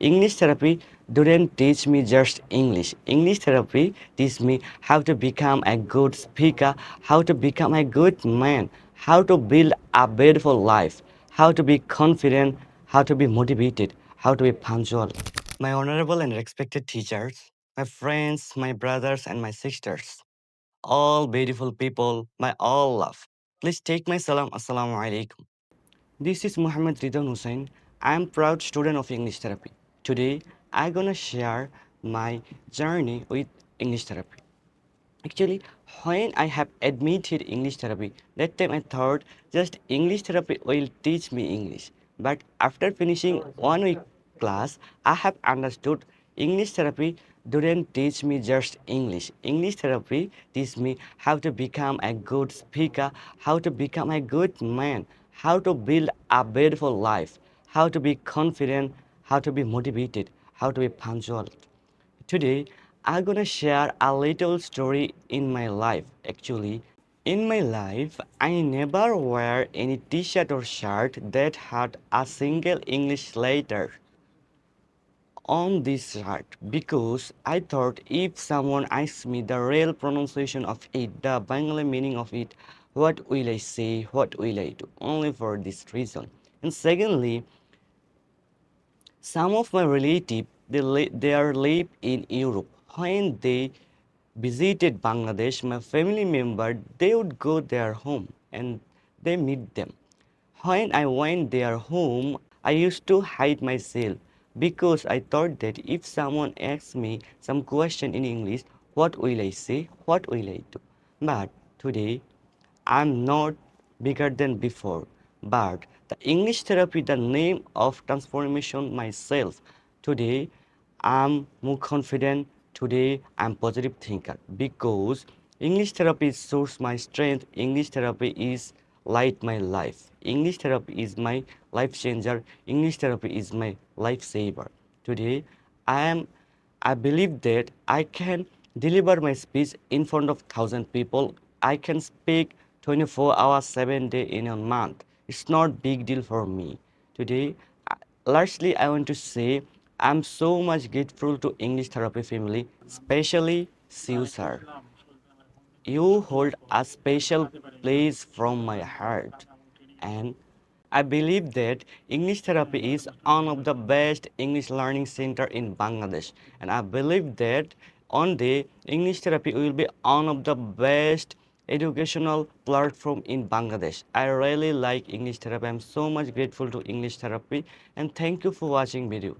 English therapy didn't teach me just English. English therapy teach me how to become a good speaker, how to become a good man, how to build a beautiful life, how to be confident, how to be motivated, how to be punctual. My honorable and respected teachers, my friends, my brothers and my sisters, all beautiful people, my all love. Please take my salam. Assalamu alaikum. This is Muhammad Ridwan Hussain. I am proud student of English therapy. Today, I'm gonna share my journey with English therapy. Actually, when I have admitted English therapy, that time I thought just English therapy will teach me English. But after finishing one week class, I have understood English therapy didn't teach me just English. English therapy teach me how to become a good speaker, how to become a good man, how to build a beautiful life, how to be confident, how to be motivated, how to be punctual. Today, I'm gonna share a little story in my life. Actually, in my life, I never wear any t-shirt or shirt that had a single English letter on this shirt because I thought if someone asks me the real pronunciation of it, the Bengali meaning of it, what will I say, what will I do? Only for this reason. And secondly, some of my relatives they, they are live in Europe. When they visited Bangladesh, my family member they would go their home and they meet them. When I went their home, I used to hide myself because I thought that if someone asks me some question in English, what will I say? What will I do? But today, I'm not bigger than before, but the English therapy, the name of transformation myself. Today, I'm more confident. Today, I'm positive thinker because English therapy source my strength. English therapy is light my life. English therapy is my life changer. English therapy is my lifesaver. Today, I am I believe that I can deliver my speech in front of thousand people. I can speak 24 hours, 7 day in a month. It's not big deal for me. Today, lastly, I want to say I'm so much grateful to English therapy family, especially Siu sir. You hold a special place from my heart and I believe that English therapy is one of the best English learning center in Bangladesh and I believe that one day English therapy will be one of the best educational platform in Bangladesh. I really like English therapy. I'm so much grateful to English therapy and thank you for watching video.